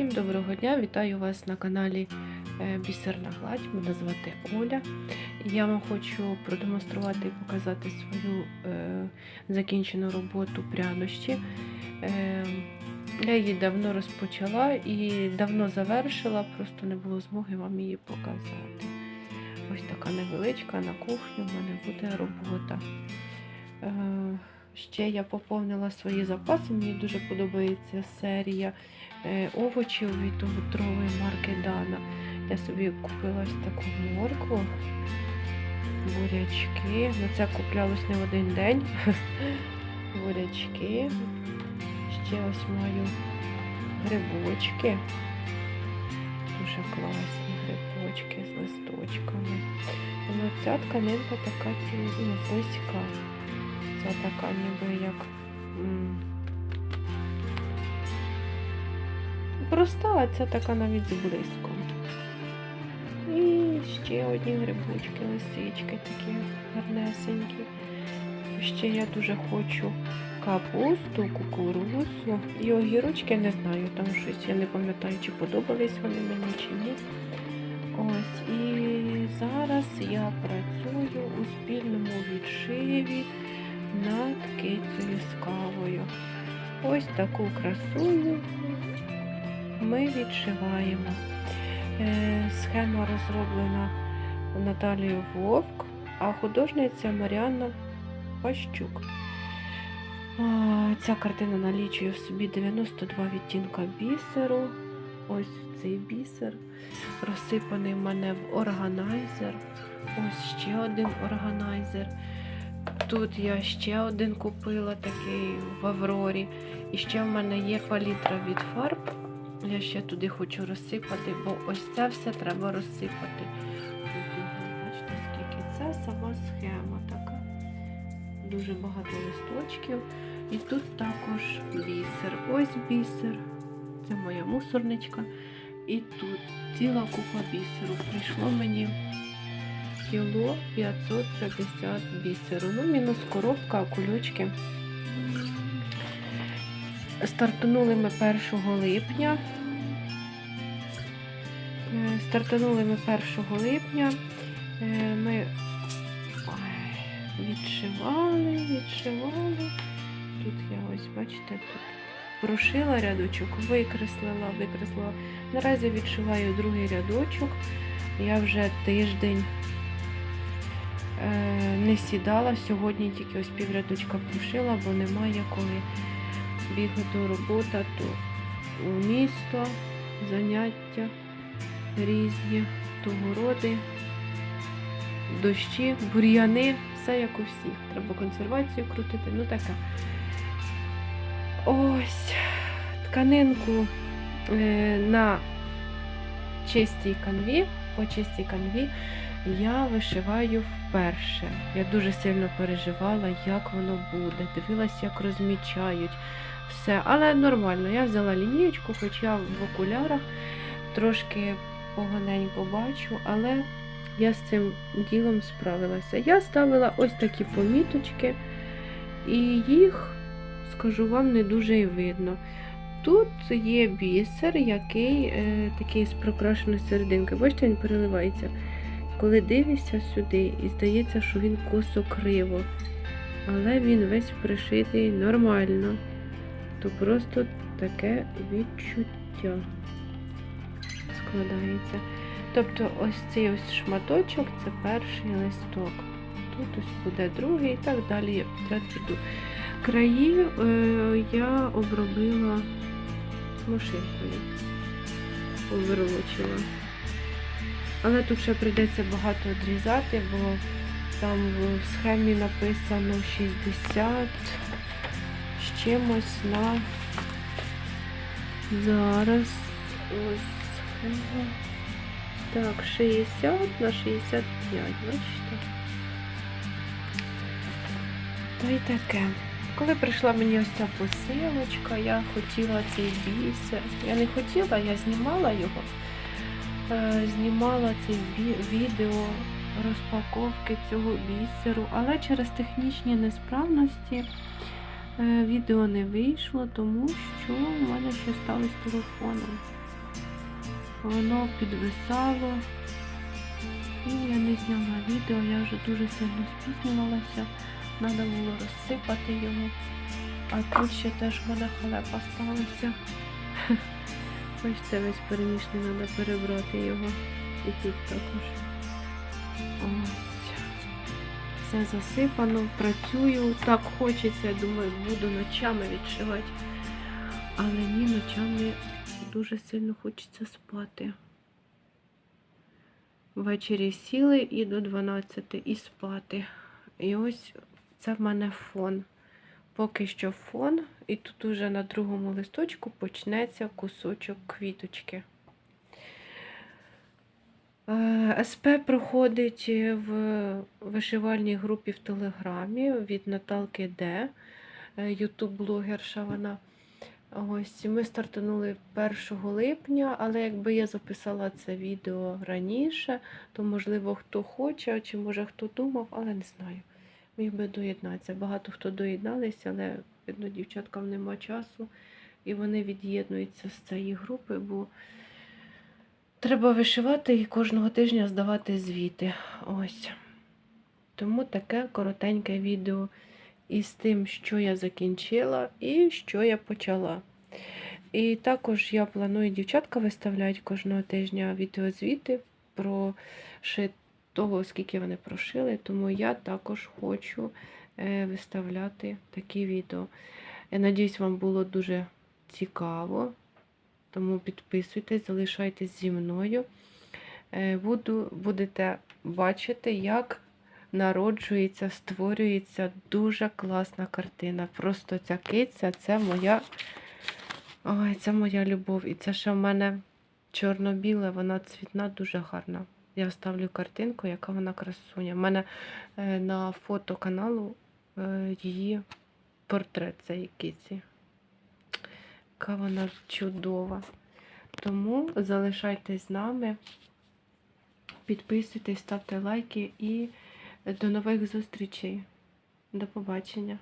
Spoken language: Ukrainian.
Всім доброго дня! Вітаю вас на каналі е, Бісерна Гладь. Мене звати Оля. Я вам хочу продемонструвати і показати свою е, закінчену роботу прянощі. Е, я її давно розпочала і давно завершила, просто не було змоги вам її показати. Ось така невеличка на кухню в мене буде робота. Е, ще я поповнила свої запаси. Мені дуже подобається серія е, овочів від торгової марки Дана. Я собі купила ось таку моркву, бурячки. Ну це куплялось не в один день. Бурячки. Ще ось маю грибочки. Дуже класні грибочки з листочками. Ну, ця тканинка така ті- Ця така ніби як. Проста, а ця така навіть з. І ще одні грибочки, лисички такі гарнесенькі. Ще я дуже хочу капусту, кукурузу і огірочки, не знаю, там щось я не пам'ятаю, чи подобались вони мені чи ні. Ось, і зараз я працюю у спільному відшиві над кицею з кавою. Ось таку красуню ми відшиваємо. Е, Схема розроблена Наталією Вовк, а художниця Маріанна Пащук. Ця картина налічує в собі 92 відтінка бісеру. Ось цей бісер розсипаний в мене в органайзер. Ось ще один органайзер. Тут я ще один купила такий в Аврорі. І ще в мене є палітра від фарб. Я ще туди хочу розсипати, бо ось це все треба розсипати. Бачите, скільки це сама схема така. Дуже багато листочків. І тут також бісер. Ось бісер. Це моя мусорничка. І тут ціла купа бісеру. Прийшло мені кіло 550 бісеру. Ну, мінус коробка, кульочки. Стартанули ми 1 липня. Е, Стартанули ми 1 липня. Е, Ми відшивали, відшивали. Тут я ось, бачите, тут прошила рядочок, викреслила, викреслила. Наразі відшиваю другий рядочок. Я вже тиждень не сідала. Сьогодні тільки ось піврядочка прошила, бо немає коли бігати робота, то у місто, заняття різні, то городи, дощі, бур'яни, все як у всіх. Треба консервацію крутити, ну таке. Ось тканинку е, на чистій канві, по чистій канві я вишиваю вперше. Я дуже сильно переживала, як воно буде. Дивилась, як розмічають все. Але нормально. Я взяла лінієчку, хоч я в окулярах трошки поганенько бачу, але я з цим ділом справилася. Я ставила ось такі поміточки, і їх, скажу вам, не дуже і видно. Тут є бісер, який е, такий з прокрашеною серединкою. Бачите, він переливається. Коли дивишся сюди, і здається, що він косо криво, але він весь пришитий нормально. То просто таке відчуття складається. Тобто ось цей ось шматочок це перший листок. Тут ось буде другий і так далі я піду. Краї е, я обробила машинкою, овервочила. Але тут ще прийдеться багато відрізати, бо там в схемі написано 60 з чимось на зараз ось схема. Так, 60 на 65, бачите? Та й таке. Коли прийшла мені ось ця посилочка, я хотіла цей бісер. Я не хотіла, я знімала його. Е, Знімала це відео розпаковки цього бісеру, але через технічні несправності е, відео не вийшло, тому що в мене ще сталося з телефоном. воно підвисало. І я не зняла відео, я вже дуже сильно спізнювалася. Треба було розсипати його. А тут ще теж в мене халепа сталася. Бачите, весь перемішний, треба перебрати його. І тут також. Ось. Все засипано, працюю. Так хочеться, думаю, буду ночами відшивати. Але ні, ночами дуже сильно хочеться спати. Ввечері сіли і до 12 і спати. І ось це в мене фон. Поки що фон, і тут уже на другому листочку почнеться кусочок квіточки. Е, СП проходить в вишивальній групі в Телеграмі від Наталки Д. Ютуб-блогерша вона. Ось ми стартанули 1 липня, але якби я записала це відео раніше, то можливо хто хоче, чи може хто думав, але не знаю. Міг би доєднатися. Багато хто доєдналися, але видно, дівчаткам нема часу, і вони від'єднуються з цієї групи, бо треба вишивати і кожного тижня здавати звіти. Ось. Тому таке коротеньке відео із тим, що я закінчила і що я почала. І також я планую дівчатка виставляють кожного тижня відеозвіти про шит того, скільки вони прошили, тому я також хочу е, виставляти такі відео. Я надіюсь, вам було дуже цікаво. Тому підписуйтесь, залишайтесь зі мною. Е, Буду, будете бачити, як народжується, створюється дуже класна картина. Просто ця киця це моя. Ой, це моя любов. І це ще в мене чорно-біле, вона цвітна, дуже гарна. Я вставлю картинку, яка вона красуня. У мене е, на фото каналу е, її портрет цієї киці. Яка вона чудова. Тому залишайтесь з нами, підписуйтесь, ставте лайки і до нових зустрічей. До побачення.